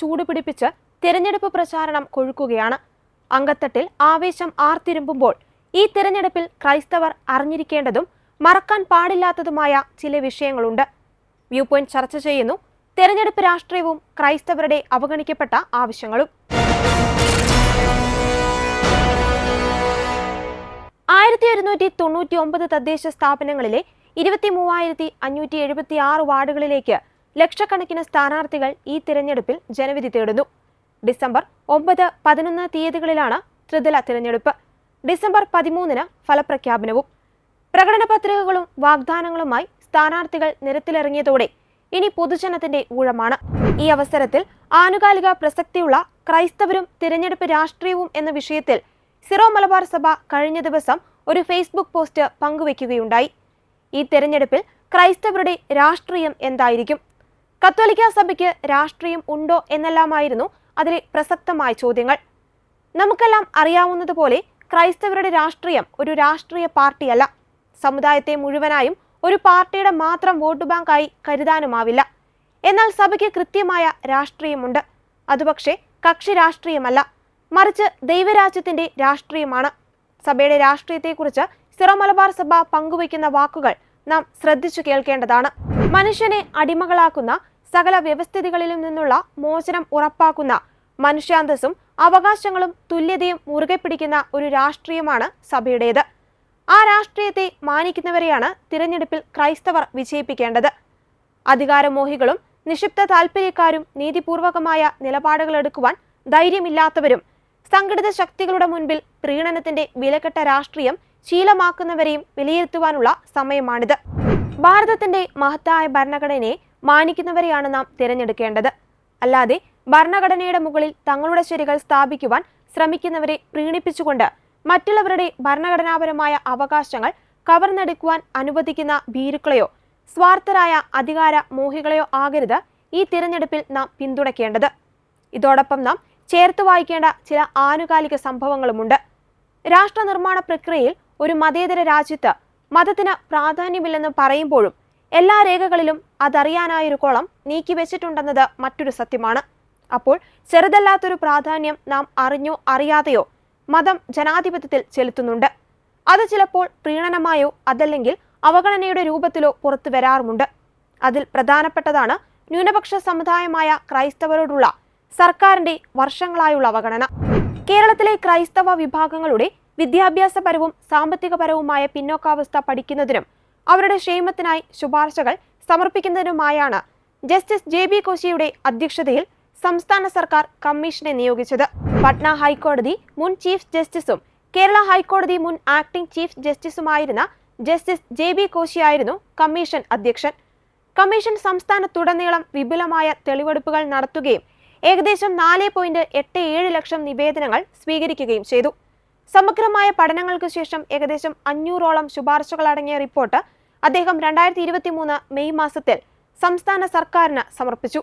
ചൂടുപിടിപ്പിച്ച് തെരഞ്ഞെടുപ്പ് പ്രചാരണം കൊഴുക്കുകയാണ്. അങ്കത്തട്ടിൽ ആവേശം ആർത്തിരുമ്പുമ്പോൾ ഈ തെരഞ്ഞെടുപ്പിൽ ക്രൈസ്തവർ അറിഞ്ഞിരിക്കേണ്ടതും മറക്കാൻ പാടില്ലാത്തതുമായ ചില വിഷയങ്ങളുണ്ട്. വ്യൂ പോയിന്റ് ചർച്ച ചെയ്യുന്നു. തെരഞ്ഞെടുപ്പ് രാഷ്ട്രീയവും ക്രൈസ്തവരുടെ അവഗണിക്കപ്പെട്ട ആവശ്യങ്ങളും. ആയിരത്തി ഒരുന്നൂറ്റി തൊണ്ണൂറ്റി ഒമ്പത് തദ്ദേശ സ്ഥാപനങ്ങളിലെ ഇരുപത്തി മൂവായിരത്തി അഞ്ഞൂറ്റി എഴുപത്തി ആറ് വാർഡുകളിലേക്ക് ലക്ഷക്കണക്കിന് സ്ഥാനാർത്ഥികൾ ഈ തിരഞ്ഞെടുപ്പിൽ ജനവിധി തേടുന്നു. ഡിസംബർ ഒമ്പത് പതിനൊന്ന് തീയതികളിലാണ് ത്രിതല തിരഞ്ഞെടുപ്പ്. ഡിസംബർ പതിമൂന്നിന് ഫലപ്രഖ്യാപനവും. പ്രകടന പത്രികകളും വാഗ്ദാനങ്ങളുമായി സ്ഥാനാർത്ഥികൾ നിരത്തിലിറങ്ങിയതോടെ ഇനി പൊതുജനത്തിന്റെ ഊഴമാണ്. ഈ അവസരത്തിൽ ആനുകാലിക പ്രസക്തിയുള്ള ക്രൈസ്തവരും തിരഞ്ഞെടുപ്പ് രാഷ്ട്രീയവും എന്ന വിഷയത്തിൽ സിറോ മലബാർ സഭ കഴിഞ്ഞ ദിവസം ഒരു ഫേസ്ബുക്ക് പോസ്റ്റ് പങ്കുവയ്ക്കുകയുണ്ടായി. ഈ തെരഞ്ഞെടുപ്പിൽ ക്രൈസ്തവരുടെ രാഷ്ട്രീയം എന്തായിരിക്കും? കത്തോലിക്ക സഭയ്ക്ക് രാഷ്ട്രീയം ഉണ്ടോ എന്നെല്ലാമായിരുന്നു അതിലെ പ്രസക്തമായ ചോദ്യങ്ങൾ. നമുക്കെല്ലാം അറിയാവുന്നതുപോലെ ക്രൈസ്തവരുടെ രാഷ്ട്രീയം ഒരു രാഷ്ട്രീയ പാർട്ടിയല്ല. സമുദായത്തെ മുഴുവനായും ഒരു പാർട്ടിയുടെ മാത്രം വോട്ട് ബാങ്കായി കരുതാനുമാവില്ല. എന്നാൽ സഭയ്ക്ക് കൃത്യമായ രാഷ്ട്രീയമുണ്ട്. അത് പക്ഷേ കക്ഷി രാഷ്ട്രീയമല്ല. മറിച്ച് ദൈവരാജ്യത്തിന്റെ രാഷ്ട്രീയമാണ്. സഭയുടെ രാഷ്ട്രീയത്തെക്കുറിച്ച് സിറോ മലബാർ സഭ പങ്കുവയ്ക്കുന്ന വാക്കുകൾ നാം ശ്രദ്ധിച്ചു കേൾക്കേണ്ടതാണ്. മനുഷ്യനെ അടിമകളാക്കുന്ന സകല വ്യവസ്ഥിതികളിലും നിന്നുള്ള മോചനം ഉറപ്പാക്കുന്ന മനുഷ്യാന്തസ്സും അവകാശങ്ങളും തുല്യതയും മുറുകെ പിടിക്കുന്ന ഒരു രാഷ്ട്രീയമാണ് സഭയുടേത്. ആ രാഷ്ട്രീയത്തെ മാനിക്കുന്നവരെയാണ് തിരഞ്ഞെടുപ്പിൽ ക്രൈസ്തവർ വിജയിപ്പിക്കേണ്ടത്. അധികാരമോഹികളും നിക്ഷിപ്ത താൽപ്പര്യക്കാരും നീതിപൂർവകമായ നിലപാടുകൾ എടുക്കുവാൻ ധൈര്യമില്ലാത്തവരും സംഘടിത ശക്തികളുടെ മുൻപിൽ പ്രീണനത്തിന്റെ വിലക്കെട്ട രാഷ്ട്രീയം ശീലമാക്കുന്നവരെയും വിലയിരുത്തുവാനുള്ള സമയമാണിത്. ഭാരതത്തിന്റെ മഹത്തായ ഭരണഘടനയെ മാനിക്കുന്നവരെയാണ് നാം തിരഞ്ഞെടുക്കേണ്ടത്. അല്ലാതെ ഭരണഘടനയുടെ മുകളിൽ തങ്ങളുടെ ശരികൾ സ്ഥാപിക്കുവാൻ ശ്രമിക്കുന്നവരെ പ്രീണിപ്പിച്ചുകൊണ്ട് മറ്റുള്ളവരുടെ ഭരണഘടനാപരമായ അവകാശങ്ങൾ കവർന്നെടുക്കുവാൻ അനുവദിക്കുന്ന ഭീരുക്കളെയോ സ്വാർത്ഥരായ അധികാര മോഹികളെയോ ആകരുത് ഈ തിരഞ്ഞെടുപ്പിൽ നാം പിന്തുണയ്ക്കേണ്ടത്. ഇതോടൊപ്പം നാം ചേർത്ത് വായിക്കേണ്ട ചില ആനുകാലിക സംഭവങ്ങളുമുണ്ട്. രാഷ്ട്രനിർമ്മാണ പ്രക്രിയയിൽ ഒരു മതേതര രാജ്യത്ത് മതത്തിന് പ്രാധാന്യമില്ലെന്ന് പറയുമ്പോഴും എല്ലാ രേഖകളിലും അതറിയാനായൊരു കോളം നീക്കി വെച്ചിട്ടുണ്ടെന്നത് മറ്റൊരു സത്യമാണ്. അപ്പോൾ ചെറുതല്ലാത്തൊരു പ്രാധാന്യം നാം അറിഞ്ഞോ അറിയാതെയോ മതം ജനാധിപത്യത്തിൽ ചെലുത്തുന്നുണ്ട്. അത് ചിലപ്പോൾ പ്രീണനമായോ അതല്ലെങ്കിൽ അവഗണനയുടെ രൂപത്തിലോ പുറത്തു വരാറുമുണ്ട്. അതിൽ പ്രധാനപ്പെട്ടതാണ് ന്യൂനപക്ഷ സമുദായമായ ക്രൈസ്തവരോടുള്ള സർക്കാരിന്റെ വർഷങ്ങളായുള്ള അവഗണന. കേരളത്തിലെ ക്രൈസ്തവ വിഭാഗങ്ങളുടെ വിദ്യാഭ്യാസപരവും സാമ്പത്തികപരവുമായ പിന്നോക്കാവസ്ഥ പഠിക്കുന്നതിനും അവരുടെ ക്ഷേമത്തിനായി ശുപാർശകൾ സമർപ്പിക്കുന്നതിനുമായാണ് ജസ്റ്റിസ് ജെ ബി കോശിയുടെ അധ്യക്ഷതയിൽ സംസ്ഥാന സർക്കാർ കമ്മീഷനെ നിയോഗിച്ചത്. പട്ന ഹൈക്കോടതി മുൻ ചീഫ് ജസ്റ്റിസും കേരള ഹൈക്കോടതി മുൻ ആക്ടിംഗ് ചീഫ് ജസ്റ്റിസുമായിരുന്ന ജസ്റ്റിസ് ജെ ബി കോശിയായിരുന്നു കമ്മീഷൻ അധ്യക്ഷൻ. കമ്മീഷൻ സംസ്ഥാനത്തുടനീളം വിപുലമായ തെളിവെടുപ്പുകൾ നടത്തുകയും ഏകദേശം നാല് പോയിന്റ് എട്ട് ഏഴ് ലക്ഷം നിവേദനങ്ങൾ സ്വീകരിക്കുകയും ചെയ്തു. സമഗ്രമായ പഠനങ്ങൾക്ക് ശേഷം ഏകദേശം അഞ്ഞൂറോളം ശുപാർശകൾ അടങ്ങിയ റിപ്പോർട്ട് അദ്ദേഹം രണ്ടായിരത്തി ഇരുപത്തി മൂന്ന് മെയ് മാസത്തിൽ സംസ്ഥാന സർക്കാരിന് സമർപ്പിച്ചു.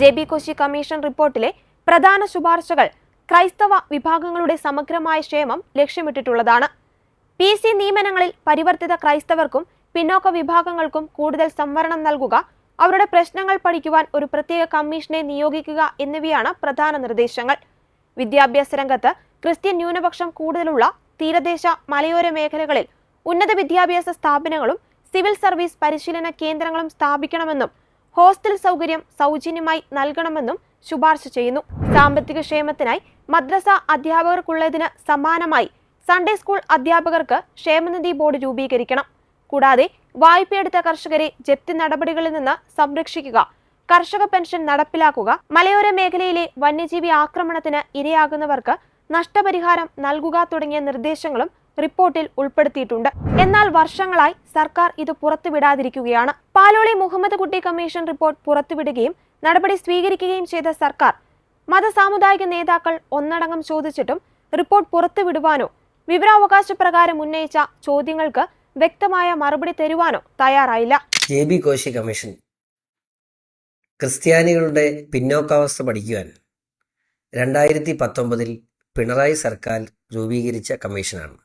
ജെ ബി കോശി കമ്മീഷൻ റിപ്പോർട്ടിലെ പ്രധാന ശുപാർശകൾ ക്രൈസ്തവ വിഭാഗങ്ങളുടെ സമഗ്രമായ ക്ഷേമം ലക്ഷ്യമിട്ടിട്ടുള്ളതാണ്. പി സി നിയമനങ്ങളിൽ പരിവർത്തിത ക്രൈസ്തവർക്കും പിന്നോക്ക വിഭാഗങ്ങൾക്കും കൂടുതൽ സംവരണം നൽകുക അവരുടെ പ്രശ്നങ്ങൾ പഠിക്കുവാൻ ഒരു പ്രത്യേക കമ്മീഷനെ നിയോഗിക്കുക എന്നിവയാണ് പ്രധാന നിർദ്ദേശങ്ങൾ. വിദ്യാഭ്യാസ രംഗത്ത് ക്രിസ്ത്യൻ ന്യൂനപക്ഷം കൂടുതലുള്ള തീരദേശ മലയോര മേഖലകളിൽ ഉന്നത വിദ്യാഭ്യാസ സ്ഥാപനങ്ങളും സിവിൽ സർവീസ് പരിശീലന കേന്ദ്രങ്ങളും സ്ഥാപിക്കണമെന്നും ഹോസ്റ്റൽ സൗകര്യം സൗജന്യമായി നൽകണമെന്നും ശുപാർശ ചെയ്യുന്നു. സാമ്പത്തിക ക്ഷേമത്തിനായി മദ്രസ അധ്യാപകർക്കുള്ളതിന് സമാനമായി സൺഡേ സ്കൂൾ അധ്യാപകർക്ക് ക്ഷേമനിധി ബോർഡ് രൂപീകരിക്കണം. കൂടാതെ വായ്പയെടുത്ത കർഷകരെ ജപ്തി നടപടികളിൽ നിന്ന് സംരക്ഷിക്കുക കർഷക പെൻഷൻ നടപ്പിലാക്കുക മലയോര മേഖലയിലെ വന്യജീവി ആക്രമണത്തിന് ഇരയാകുന്നവർക്ക് നഷ്ടപരിഹാരം നൽകുക തുടങ്ങിയ നിർദ്ദേശങ്ങളും റിപ്പോർട്ടിൽ ഉൾപ്പെടുത്തിയിട്ടുണ്ട്. എന്നാൽ വർഷങ്ങളായി സർക്കാർ ഇത് പുറത്തുവിടാതിരിക്കുകയാണ്. പാലോളി മുഹമ്മദ് കുട്ടി കമ്മീഷൻ റിപ്പോർട്ട് പുറത്തുവിടുകയും നടപടി സ്വീകരിക്കുകയും ചെയ്ത സർക്കാർ മതസാമുദായിക നേതാക്കൾ ഒന്നടങ്കം ചോദിച്ചിട്ടും റിപ്പോർട്ട് പുറത്തുവിടുവാനോ വിവരാവകാശ പ്രകാരം ഉന്നയിച്ച ചോദ്യങ്ങൾക്ക് വ്യക്തമായ മറുപടി തരുവാനോ തയ്യാറായില്ല. കോശി കമ്മീഷൻ ക്രിസ്ത്യാനികളുടെ പിന്നോക്കാവസ്ഥ പഠിക്കുവാൻ രണ്ടായിരത്തി പത്തൊമ്പതിൽ പിണറായി സർക്കാർ രൂപീകരിച്ച കമ്മീഷനാണ്.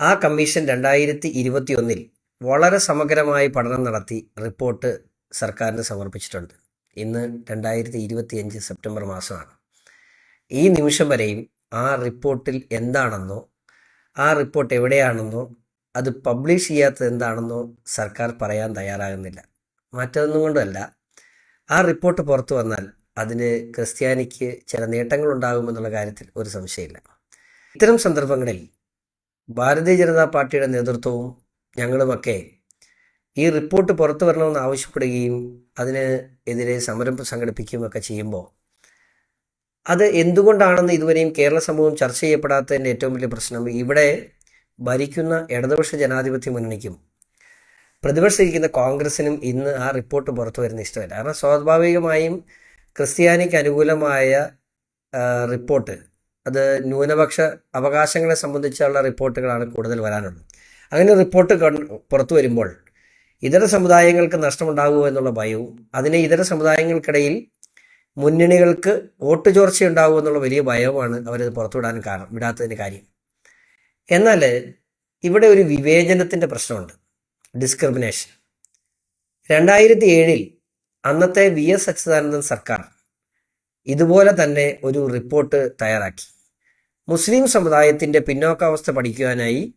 ആ കമ്മീഷൻ രണ്ടായിരത്തി ഇരുപത്തി ഒന്നിൽ വളരെ സമഗ്രമായി പഠനം നടത്തി റിപ്പോർട്ട് സർക്കാരിന് സമർപ്പിച്ചിട്ടുണ്ട്. ഇന്ന് രണ്ടായിരത്തി ഇരുപത്തിയഞ്ച് സെപ്റ്റംബർ മാസമാണ്. ഈ നിമിഷം വരെയും ആ റിപ്പോർട്ടിൽ എന്താണെന്നോ ആ റിപ്പോർട്ട് എവിടെയാണെന്നോ അത് പബ്ലിഷ് ചെയ്യാത്തത് എന്താണെന്നോ സർക്കാർ പറയാൻ തയ്യാറാകുന്നില്ല. മറ്റൊന്നും കൊണ്ടല്ല ആ റിപ്പോർട്ട് പുറത്തു വന്നാൽ അതിന് ക്രിസ്ത്യാനിക്ക് ചില നേട്ടങ്ങൾ ഉണ്ടാകുമെന്നുള്ള കാര്യത്തിൽ ഒരു സംശയമില്ല. ഇത്തരം സന്ദർഭങ്ങളിൽ ഭാരതീയ ജനതാ പാർട്ടിയുടെ നേതൃത്വവും ഞങ്ങളുമൊക്കെ ഈ റിപ്പോർട്ട് പുറത്തു വരണമെന്ന് ആവശ്യപ്പെടുകയും അതിന് എതിരെ സമരം സംഘടിപ്പിക്കുകയും ഒക്കെ ചെയ്യുമ്പോൾ അത് എന്തുകൊണ്ടാണെന്ന് ഇതുവരെയും കേരള സമൂഹം ചർച്ച ചെയ്യപ്പെടാത്തതിന്റെ ഏറ്റവും വലിയ പ്രശ്നം ഇവിടെ ഭരിക്കുന്ന ഇടതുപക്ഷ ജനാധിപത്യ മുന്നണിക്കും പ്രതിപക്ഷിരിക്കുന്ന കോൺഗ്രസിനും ഇന്ന് ആ റിപ്പോർട്ട് പുറത്തു വരുന്ന ഇഷ്ടമല്ല. കാരണം സ്വാഭാവികമായും ക്രിസ്ത്യാനിക്ക് അനുകൂലമായ റിപ്പോർട്ട് അത് ന്യൂനപക്ഷ അവകാശങ്ങളെ സംബന്ധിച്ചുള്ള റിപ്പോർട്ടുകളാണ് കൂടുതൽ വരാനുള്ളത്. അങ്ങനെ റിപ്പോർട്ട് പുറത്തു വരുമ്പോൾ ഇതര സമുദായങ്ങൾക്ക് നഷ്ടമുണ്ടാകുമോ എന്നുള്ള ഭയവും അതിനെ ഇതര സമുദായങ്ങൾക്കിടയിൽ മുന്നണികൾക്ക് വോട്ട് ചോർച്ച ഉണ്ടാകുമോ എന്നുള്ള വലിയ ഭയവുമാണ് അവരത് പുറത്തുവിടാൻ കാരണം വിടാത്തതിന് കാര്യം. എന്നാൽ ഇവിടെ ഒരു വിവേചനത്തിന്റെ പ്രശ്നമുണ്ട്. ഡിസ്ക്രിമിനേഷൻ. രണ്ടായിരത്തി ഏഴിൽ അന്നത്തെ വി എസ് അച്യുതാനന്ദൻ സർക്കാർ ഇതുപോലെ തന്നെ ഒരു റിപ്പോർട്ട് തയ്യാറാക്കി. മുസ്ലിം സമുദായത്തിന്റെ പിന്നോക്കാവസ്ഥ പഠിക്കുവാനായി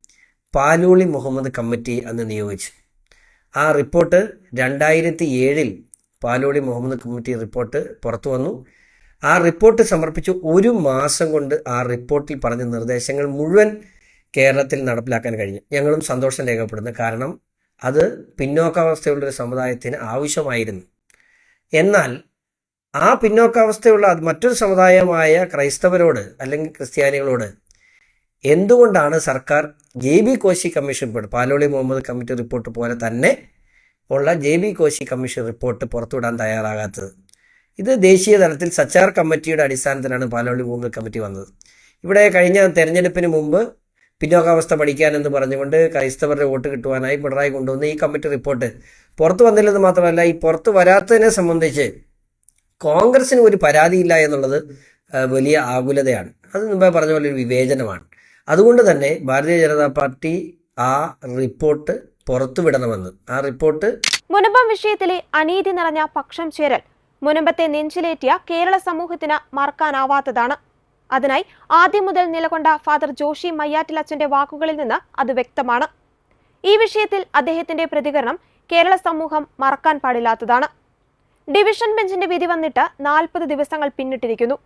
പാലൂളി മുഹമ്മദ് കമ്മിറ്റി അന്ന് നിയോഗിച്ചു. ആ റിപ്പോർട്ട് രണ്ടായിരത്തി ഏഴിൽ പാലോളി മുഹമ്മദ് കമ്മിറ്റി റിപ്പോർട്ട് പുറത്തു വന്നു. ആ റിപ്പോർട്ട് സമർപ്പിച്ച് ഒരു മാസം കൊണ്ട് ആ റിപ്പോർട്ടിൽ പറഞ്ഞ നിർദ്ദേശങ്ങൾ മുഴുവൻ കേരളത്തിൽ നടപ്പിലാക്കാൻ കഴിഞ്ഞു. ഞങ്ങളും സന്തോഷം രേഖപ്പെടുന്നു. കാരണം അത് പിന്നോക്കാവസ്ഥയുള്ള ഒരു സമുദായത്തിന് ആവശ്യമായിരുന്നു. എന്നാൽ ആ പിന്നോക്കാവസ്ഥയുള്ള മറ്റൊരു സമുദായമായ ക്രൈസ്തവരോട് അല്ലെങ്കിൽ ക്രിസ്ത്യാനികളോട് എന്തുകൊണ്ടാണ് സർക്കാർ J B Koshi commission report Paloli Muhammad committee report പോലെ തന്നെ ഉള്ള J B Koshi commission report പുറത്തുവിടാൻ തയ്യാറാകാത്തത്? ഇത് ദേശീയ തലത്തിൽ സച്ചാർ കമ്മിറ്റിയുടെ അടിസ്ഥാനത്തിലാണ് പാലോളി മുഹമ്മദ് കമ്മിറ്റി വന്നത്. ഇവിടെ കഴിഞ്ഞ തെരഞ്ഞെടുപ്പിന് മുമ്പ് പിന്നോക്കാവസ്ഥ പഠിക്കാനെന്ന് പറഞ്ഞുകൊണ്ട് ക്രൈസ്തവരുടെ വോട്ട് കിട്ടുവാനായി പിണറായി കൊണ്ടുവന്ന ഈ കമ്മിറ്റി റിപ്പോർട്ട് പുറത്തു വന്നില്ലെന്ന് മാത്രമല്ല ഈ പുറത്തു വരാത്തതിനെ സംബന്ധിച്ച് കോൺഗ്രസിന് ഒരു പരാതിയില്ല എന്നുള്ളത് വലിയ ആകുലതയാണ്. അത് മുമ്പേ പറഞ്ഞ പോലെ ഒരു വിവേചനമാണ്. അതുകൊണ്ട് തന്നെ ഭാരതീയ ജനതാ പാർട്ടി ആ റിപ്പോർട്ട് പുറത്തുവിടണമെന്ന്. ആ റിപ്പോർട്ട് മുനമ്പം വിഷയത്തിലെ അനീതി നിറഞ്ഞ പക്ഷം ചേരൽ. മുനമ്പത്തെ നെഞ്ചിലേറ്റിയ കേരള സമൂഹത്തിന് മറക്കാനാവാത്തതാണ് അതിനായി ആദ്യം മുതൽ നിലകൊണ്ട ഫാദർ ജോഷി മയ്യാറ്റിലച്ചന്റെ വാക്കുകളിൽ നിന്ന് അത് വ്യക്തമാണ്. ഈ വിഷയത്തിൽ അദ്ദേഹത്തിന്റെ പ്രതികരണം കേരള സമൂഹം മറക്കാൻ പാടില്ലാത്തതാണ്. ഡിവിഷൻ ബെഞ്ചിന്റെ വിധി വന്നിട്ട് നാൽപ്പത് ദിവസങ്ങൾ പിന്നിട്ടിരിക്കുന്നു.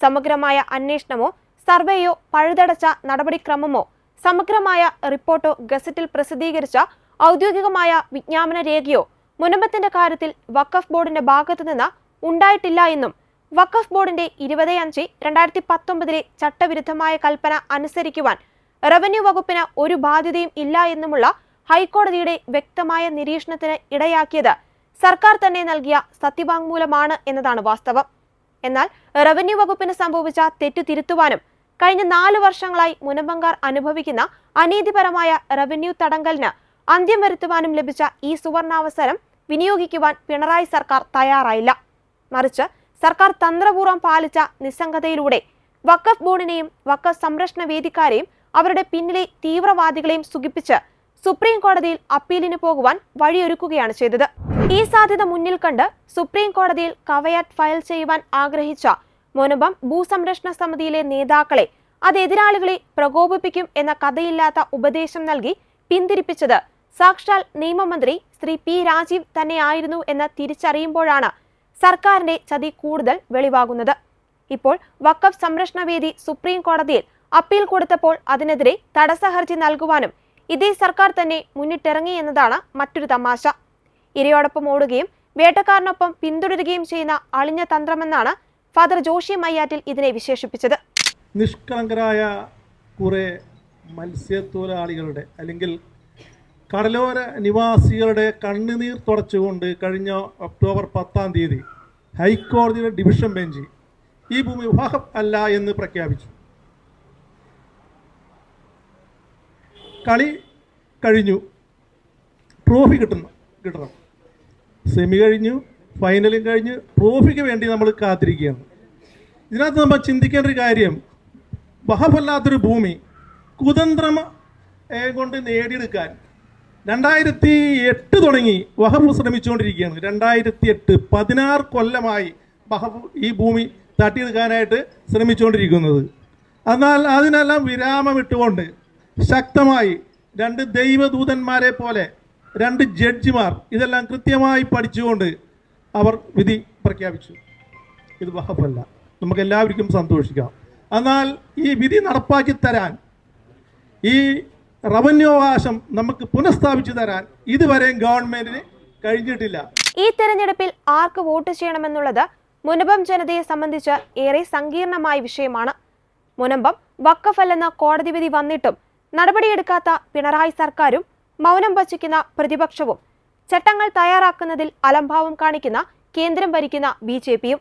സമഗ്രമായ അന്വേഷണമോ സർവേയോ പഴുതടച്ച നടപടിക്രമമോ സമഗ്രമായ റിപ്പോർട്ടോ ഗസറ്റിൽ പ്രസിദ്ധീകരിച്ച ഔദ്യോഗികമായ വിജ്ഞാപന രേഖയോ മുനമ്പത്തിന്റെ കാര്യത്തിൽ വഖഫ് ബോർഡിന്റെ ഭാഗത്തുനിന്ന് ഉണ്ടായിട്ടില്ല എന്നും വഖഫ് ബോർഡിന്റെ ഇരുപത് അഞ്ച് രണ്ടായിരത്തി പത്തൊമ്പതിലെ ചട്ടവിരുദ്ധമായ കൽപ്പന അനുസരിക്കുവാൻ റവന്യൂ വകുപ്പിന് ഒരു ബാധ്യതയും ഇല്ല എന്നുമുള്ള ഹൈക്കോടതിയുടെ വ്യക്തമായ നിരീക്ഷണത്തിന് ഇടയാക്കിയത് സർക്കാർ തന്നെ നൽകിയ സത്യവാങ്മൂലമാണ് എന്നതാണ് വാസ്തവം. എന്നാൽ റവന്യൂ വകുപ്പിന് സംഭവിച്ച തെറ്റു തിരുത്തുവാനും കഴിഞ്ഞ നാല് വർഷങ്ങളായി മുനമ്പങ്കാർ അനുഭവിക്കുന്ന അനീതിപരമായ റവന്യൂ തടങ്കലിന് അന്ത്യം വരുത്തുവാനും ലഭിച്ച ഈ സുവർണാവസരം വിനിയോഗിക്കുവാൻ പിണറായി സർക്കാർ തയ്യാറായില്ല. മറിച്ച് സർക്കാർ തന്ത്രപൂർവം പാലിച്ച നിസ്സംഗതയിലൂടെ വഖഫ് ബോർഡിനെയും വഖഫ് സംരക്ഷണ വേദിക്കാരെയും അവരുടെ പിന്നിലെ തീവ്രവാദികളെയും സുഖിപ്പിച്ച് സുപ്രീം കോടതിയിൽ അപ്പീലിന് പോകുവാൻ വഴിയൊരുക്കുകയാണ് ചെയ്തത്. ഈ സാധ്യത മുന്നിൽ കണ്ട് സുപ്രീം കോടതിയിൽ കവയാറ്റ് ഫയൽ ചെയ്യുവാൻ ആഗ്രഹിച്ച മുനമ്പം ഭൂസംരക്ഷണ സമിതിയിലെ നേതാക്കളെ അത് എതിരാളികളെ പ്രകോപിപ്പിക്കും എന്ന കഥയില്ലാത്ത ഉപദേശം നൽകി പിന്തിരിപ്പിച്ചത് സാക്ഷാൽ നിയമമന്ത്രി ശ്രീ പി രാജീവ് തന്നെയായിരുന്നു എന്ന് തിരിച്ചറിയുമ്പോഴാണ് സർക്കാരിന്റെ ചതി കൂടുതൽ വെളിവാകുന്നത്. ഇപ്പോൾ വക്കഫ് സംരക്ഷണ വേദി സുപ്രീം കോടതിയിൽ അപ്പീൽ കൊടുത്തപ്പോൾ അതിനെതിരെ തടസ്സ ഹർജി നൽകുവാനും ഇതേ സർക്കാർ തന്നെ മുന്നിട്ടിറങ്ങി എന്നതാണ് മറ്റൊരു തമാശ. ഇരയോടൊപ്പം ഓടുകയും വേട്ടക്കാരനൊപ്പം പിന്തുടരുകയും ചെയ്യുന്ന അളിഞ്ഞ തന്ത്രമെന്നാണ് ഫാദർ ജോഷി മയ്യാറ്റിൽ ഇതിനെ വിശേഷിപ്പിച്ചത്. നിഷ്കളങ്കരായ കുറെ മത്സ്യത്തൊഴിലാളികളുടെ അല്ലെങ്കിൽ കടലോര നിവാസികളുടെ കണ്ണുനീർ തുടച്ചുകൊണ്ട് കഴിഞ്ഞ ഒക്ടോബർ പത്താം തീയതി ഹൈക്കോടതിയുടെ ഡിവിഷൻ ബെഞ്ച് ഈ ഭൂമി വിവാഹം അല്ല എന്ന് പ്രഖ്യാപിച്ചു. കളി കഴിഞ്ഞു. ട്രോഫി കിട്ടുന്നു കിട്ടണം. സെമി കഴിഞ്ഞു ഫൈനലും കഴിഞ്ഞ് ട്രോഫിക്ക് വേണ്ടി നമ്മൾ കാത്തിരിക്കുകയാണ്. ഇതിനകത്ത് നമ്മൾ ചിന്തിക്കേണ്ട ഒരു കാര്യം വഹഫല്ലാത്തൊരു ഭൂമി കുതന്ത്രം കൊണ്ട് നേടിയെടുക്കാൻ രണ്ടായിരത്തി എട്ട് തുടങ്ങി വഹബ് ശ്രമിച്ചുകൊണ്ടിരിക്കുകയാണ്. രണ്ടായിരത്തി എട്ട് പതിനാറ് കൊല്ലമായി വഹബ് ഈ ഭൂമി തട്ടിയെടുക്കാനായിട്ട് ശ്രമിച്ചുകൊണ്ടിരിക്കുന്നത്. എന്നാൽ അതിനെല്ലാം വിരാമമിട്ടുകൊണ്ട് ശക്തമായി രണ്ട് ദൈവദൂതന്മാരെ പോലെ രണ്ട് ജഡ്ജിമാർ ഇതെല്ലാം കൃത്യമായി പഠിച്ചുകൊണ്ട് അവർ വിധി പ്രഖ്യാപിച്ചു. ഇത് വഹഫല്ല നമുക്ക് എല്ലാവർക്കും സന്തോഷിക്കാം. എന്നാൽ ഈ വിധി നടപ്പാക്കി തരാൻ ഈ റവന്യൂ അവകാശം നമുക്ക് പുനഃസ്ഥാപിച്ചു തരാൻ ഇതുവരെയും ഗവൺമെന്റിന് കഴിഞ്ഞിട്ടില്ല. ഈ തെരഞ്ഞെടുപ്പിൽ ആർക്ക് വോട്ട് ചെയ്യണമെന്നുള്ളത് മുനമ്പം ജനതയെ സംബന്ധിച്ച് ഏറെ സങ്കീർണമായ വിഷയമാണ്. മുനമ്പം വക്കഫല്ലെന്ന കോടതി വിധി വന്നിട്ടും നടപടിയെടുക്കാത്ത പിണറായി സർക്കാരും മൗനം വച്ചിക്കുന്ന പ്രതിപക്ഷവും ചട്ടങ്ങൾ തയ്യാറാക്കുന്നതിൽ അലംഭാവം കാണിക്കുന്ന കേന്ദ്രം ഭരിക്കുന്ന ബി ജെ പിയും.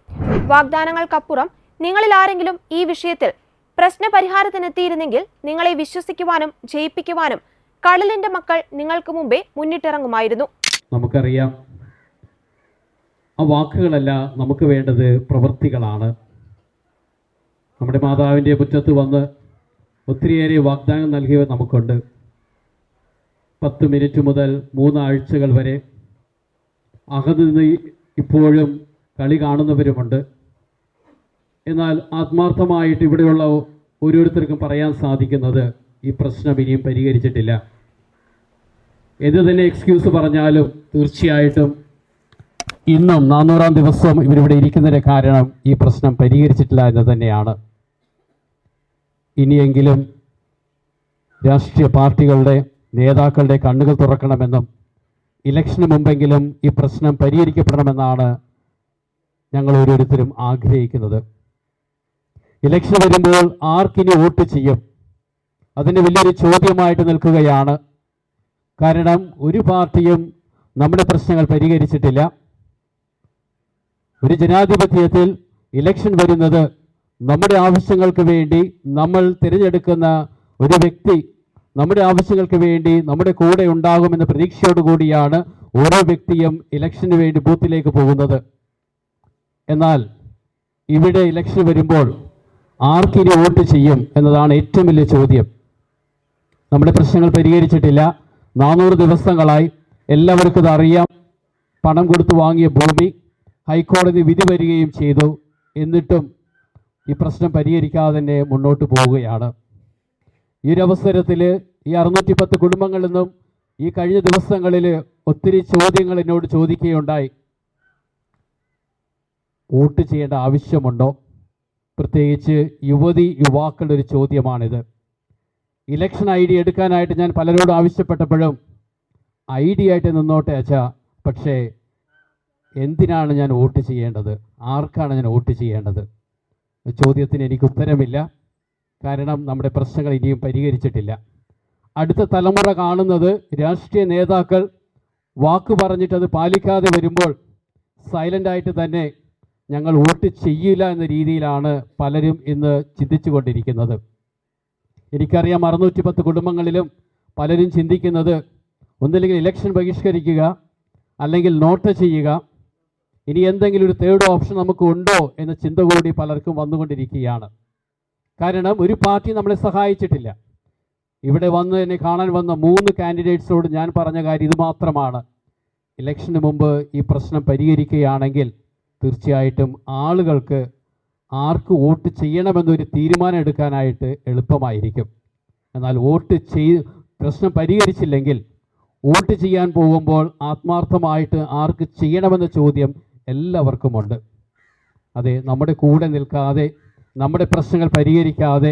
വാഗ്ദാനങ്ങൾക്കപ്പുറം നിങ്ങളിൽ ആരെങ്കിലും ഈ വിഷയത്തിൽ പ്രശ്നപരിഹാരത്തിനെത്തിയിരുന്നെങ്കിൽ നിങ്ങളെ വിശ്വസിക്കുവാനും ജയിപ്പിക്കുവാനും കടലിന്റെ മക്കൾ നിങ്ങൾക്ക് മുമ്പേ മുന്നിട്ടിറങ്ങുമായിരുന്നു. നമുക്കറിയാം ആ വാക്കുകളല്ല നമുക്ക് വേണ്ടത് പ്രവൃത്തികളാണ്. നമ്മുടെ മാതാവിന്റെ മുറ്റത്ത് വന്ന് ഒത്തിരിയേറെ വാഗ്ദാനം നൽകിയവ നമുക്കുണ്ട്. പത്ത് മിനിറ്റ് മുതൽ മൂന്നാഴ്ചകൾ വരെ അകന്ന് ഇപ്പോഴും കളി കാണുന്നവരുമുണ്ട്. എന്നാൽ ആത്മാർത്ഥമായിട്ട് ഇവിടെയുള്ള ഓരോരുത്തർക്കും പറയാൻ സാധിക്കുന്നത് ഈ പ്രശ്നം ഇനിയും പരിഹരിച്ചിട്ടില്ല. എന്ത് തന്നെ എക്സ്ക്യൂസ് പറഞ്ഞാലും തീർച്ചയായിട്ടും ഇന്നും നാനൂറാം ദിവസം ഇവരിവിടെ ഇരിക്കുന്നതിന് കാരണം ഈ പ്രശ്നം പരിഹരിച്ചിട്ടില്ല എന്ന് തന്നെയാണ്. ഇനിയെങ്കിലും രാഷ്ട്രീയ പാർട്ടികളുടെ നേതാക്കളുടെ കണ്ണുകൾ തുറക്കണമെന്നും ഇലക്ഷന് മുമ്പെങ്കിലും ഈ പ്രശ്നം പരിഹരിക്കപ്പെടണമെന്നാണ് ഞങ്ങൾ ഓരോരുത്തരും ആഗ്രഹിക്കുന്നത്. ഇലക്ഷൻ വരുമ്പോൾ ആർക്കിനി വോട്ട് ചെയ്യും? അതിന് വലിയൊരു ചോദ്യമായിട്ട് നിൽക്കുകയാണ്. കാരണം ഒരു പാർട്ടിയും നമ്മുടെ പ്രശ്നങ്ങൾ പരിഹരിച്ചിട്ടില്ല. ഒരു ജനാധിപത്യത്തിൽ ഇലക്ഷൻ വരുന്നത് നമ്മുടെ ആവശ്യങ്ങൾക്ക് വേണ്ടി നമ്മൾ തിരഞ്ഞെടുക്കുന്ന ഒരു വ്യക്തി നമ്മുടെ ആവശ്യങ്ങൾക്ക് വേണ്ടി നമ്മുടെ കൂടെ ഉണ്ടാകുമെന്ന പ്രതീക്ഷയോടുകൂടിയാണ് ഓരോ വ്യക്തിയും ഇലക്ഷന് വേണ്ടി ബൂത്തിലേക്ക് പോകുന്നത്. എന്നാൽ ഇവിടെ ഇലക്ഷൻ വരുമ്പോൾ ആർക്കിനി വോട്ട് ചെയ്യും എന്നതാണ് ഏറ്റവും വലിയ ചോദ്യം. നമ്മുടെ പ്രശ്നങ്ങൾ പരിഹരിച്ചിട്ടില്ല. നാനൂറ് ദിവസങ്ങളായി എല്ലാവർക്കും അറിയാം. പണം കൊടുത്തു വാങ്ങിയ ഭൂമി ഹൈക്കോടതി വിധി വരികയും ചെയ്തു. എന്നിട്ടും ഈ പ്രശ്നം പരിഹരിക്കാതെ തന്നെ മുന്നോട്ട് പോവുകയാണ്. ഈ ഒരു അവസരത്തിൽ ഈ അറുന്നൂറ്റി പത്ത് കുടുംബങ്ങളിൽ നിന്നും ഈ കഴിഞ്ഞ ദിവസങ്ങളിൽ ഒത്തിരി ചോദ്യങ്ങൾ എന്നോട് ചോദിക്കുകയുണ്ടായി. വോട്ട് ചെയ്യേണ്ട ആവശ്യമുണ്ടോ? പ്രത്യേകിച്ച് യുവതി യുവാക്കളുടെ ഒരു ചോദ്യമാണിത്. ഇലക്ഷൻ ഐ ഡി എടുക്കാനായിട്ട് ഞാൻ പലരോടും ആവശ്യപ്പെട്ടപ്പോഴും ഐ ഡി ആയിട്ട് നിന്നോട്ടെ അച്ഛാ പക്ഷേ എന്തിനാണ് ഞാൻ വോട്ട് ചെയ്യേണ്ടത്? ആർക്കാണ് ഞാൻ വോട്ട് ചെയ്യേണ്ടത്? ചോദ്യത്തിന് എനിക്ക് ഉത്തരമില്ല. കാരണം നമ്മുടെ പ്രശ്നങ്ങൾ ഇനിയും പരിഹരിച്ചിട്ടില്ല. അടുത്ത തലമുറ കാണുന്നത് രാഷ്ട്രീയ നേതാക്കൾ വാക്ക് പറഞ്ഞിട്ട് അത് പാലിക്കാതെ വരുമ്പോൾ സൈലന്റായിട്ട് തന്നെ ഞങ്ങൾ വോട്ട് ചെയ്യില്ല എന്ന രീതിയിലാണ് പലരും ഇന്ന് ചിന്തിച്ചു കൊണ്ടിരിക്കുന്നത് എനിക്കറിയാം അറുന്നൂറ്റി പത്ത് കുടുംബങ്ങളിലും പലരും ചിന്തിക്കുന്നത് ഒന്നില്ലെങ്കിൽ ഇലക്ഷൻ ബഹിഷ്കരിക്കുക അല്ലെങ്കിൽ നോട്ട് ചെയ്യുക ഇനി എന്തെങ്കിലും ഒരു തേർഡ് ഓപ്ഷൻ നമുക്ക് ഉണ്ടോ എന്ന ചിന്ത കൂടി പലർക്കും വന്നുകൊണ്ടിരിക്കുകയാണ്. കാരണം ഒരു പാർട്ടി നമ്മളെ സഹായിച്ചിട്ടില്ല. ഇവിടെ വന്ന് എന്നെ കാണാൻ വന്ന മൂന്ന് കാൻഡിഡേറ്റ്സോട് ഞാൻ പറഞ്ഞ കാര്യം ഇത് മാത്രമാണ്. ഇലക്ഷന് മുമ്പ് ഈ പ്രശ്നം പരിഹരിക്കുകയാണെങ്കിൽ തീർച്ചയായിട്ടും ആളുകൾക്ക് ആർക്ക് വോട്ട് ചെയ്യണമെന്നൊരു തീരുമാനം എടുക്കാനായിട്ട് എളുപ്പമായിരിക്കും. എന്നാൽ വോട്ട് ചെയ് പ്രശ്നം പരിഹരിച്ചില്ലെങ്കിൽ വോട്ട് ചെയ്യാൻ പോകുമ്പോൾ ആത്മാർത്ഥമായിട്ട് ആർക്ക് ചെയ്യണമെന്ന ചോദ്യം എല്ലാവർക്കുമുണ്ട്. അതെ നമ്മുടെ കൂടെ നിൽക്കാതെ നമ്മുടെ പ്രശ്നങ്ങൾ പരിഹരിക്കാതെ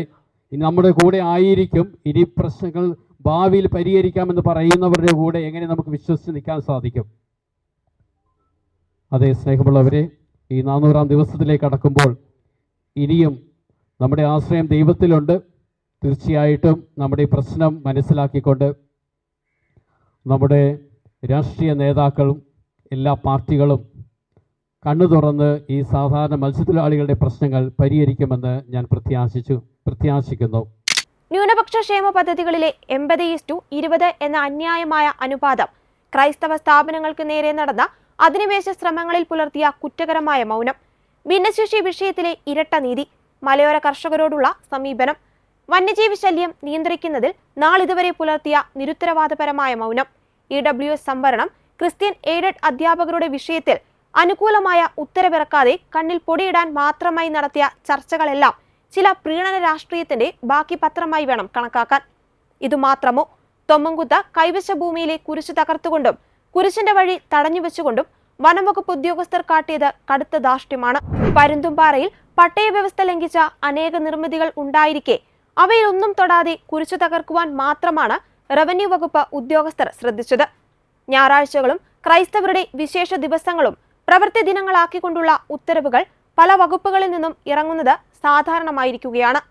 ഇനി നമ്മുടെ കൂടെ ആയിരിക്കും ഇനി പ്രശ്നങ്ങൾ ഭാവിയിൽ പരിഹരിക്കാമെന്ന് പറയുന്നവരുടെ കൂടെ എങ്ങനെ നമുക്ക് വിശ്വസിച്ച് നിൽക്കാൻ സാധിക്കും? അതെ സ്നേഹമുള്ളവരെ ഈ നാനൂറാം ദിവസത്തിലേക്ക് കടക്കുമ്പോൾ ഇനിയും നമ്മുടെ ആശ്രയം ദൈവത്തിലുണ്ട്. തീർച്ചയായിട്ടും നമ്മുടെ ഈ പ്രശ്നം മനസ്സിലാക്കിക്കൊണ്ട് നമ്മുടെ രാഷ്ട്രീയ നേതാക്കളും എല്ലാ പാർട്ടികളും കണ്ണു തുറന്ന് ഈ സാധാരണ മത്സ്യത്തൊഴിലാളികളുടെ പ്രശ്നങ്ങൾ പരിഹരിക്കുമെന്ന് ഞാൻ പ്രത്യാശിച്ചു പ്രത്യാശിക്കുന്നു. ന്യൂനപക്ഷ ക്ഷേമ പദ്ധതികളിലെ എൺപത് ഈസ്റ്റു ഇരുപത് എന്ന അന്യായമായ അനുപാതം ക്രൈസ്തവ സ്ഥാപനങ്ങൾക്ക് നേരെ നടന്ന അധിനിവേശ ശ്രമങ്ങളിൽ പുലർത്തിയ കുറ്റകരമായ മൗനം. ഭിന്നശേഷി വിഷയത്തിലെ ഇരട്ട നീതി മലയോര കർഷകരോടുള്ള സമീപനം വന്യജീവി ശല്യം നിയന്ത്രിക്കുന്നതിൽ നാളിതുവരെ പുലർത്തിയ നിരുത്തരവാദപരമായ മൗനം. ഇ ഡബ്ല്യു എസ് സംവരണം ക്രിസ്ത്യൻ എയ്ഡഡ് അധ്യാപകരുടെ വിഷയത്തിൽ അനുകൂലമായ ഉത്തരവിറക്കാതെ കണ്ണിൽ പൊടിയിടാൻ മാത്രമായി നടത്തിയ ചർച്ചകളെല്ലാം ചില പ്രീണന രാഷ്ട്രീയത്തിന്റെ ബാക്കി പത്രമായി വേണം കണക്കാക്കാൻ. ഇതുമാത്രമോ? തൊമ്മൻകുത്ത കൈവശ ഭൂമിയിലെ കുരിശു തകർത്തുകൊണ്ടും കുരിശിന്റെ വഴി തടഞ്ഞുവെച്ചുകൊണ്ടും വനംവകുപ്പ് ഉദ്യോഗസ്ഥർ കാട്ടിയത് കടുത്ത ധാർഷ്ട്യമാണ്. പരുന്തുംപാറയിൽ പട്ടയ വ്യവസ്ഥ ലംഘിച്ച അനേക നിർമ്മിതികൾ ഉണ്ടായിരിക്കെ. അവയിലൊന്നും തൊടാതെ കുരിശു തകർക്കുവാൻ മാത്രമാണ് റവന്യൂ വകുപ്പ് ഉദ്യോഗസ്ഥർ ശ്രദ്ധിച്ചത്. ഞായറാഴ്ചകളും ക്രൈസ്തവരുടെ വിശേഷ ദിവസങ്ങളും പ്രവൃത്തി ദിനങ്ങളാക്കിക്കൊണ്ടുള്ള ഉത്തരവുകൾ പല വകുപ്പുകളിൽ നിന്നും ഇറങ്ങുന്നത് സാധാരണമായിരിക്കുകയാണ്.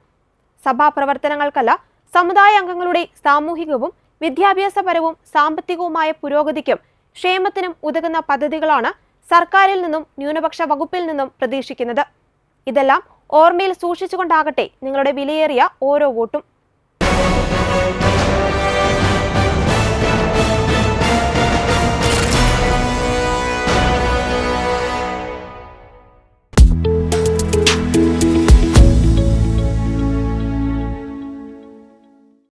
സഭാ പ്രവർത്തനങ്ങൾക്കല്ല സമുദായ അംഗങ്ങളുടെ സാമൂഹികവും വിദ്യാഭ്യാസപരവും സാമ്പത്തികവുമായ പുരോഗതിക്കും ക്ഷേമത്തിനും ഉതകുന്ന പദ്ധതികളാണ് സർക്കാരിൽ നിന്നും ന്യൂനപക്ഷ വകുപ്പിൽ നിന്നും പ്രതീക്ഷിക്കുന്നത്. ഇതെല്ലാം ഓർമ്മയിൽ സൂക്ഷിച്ചുകൊണ്ടാകട്ടെ നിങ്ങളുടെ വിലയേറിയ ഓരോ വോട്ടും.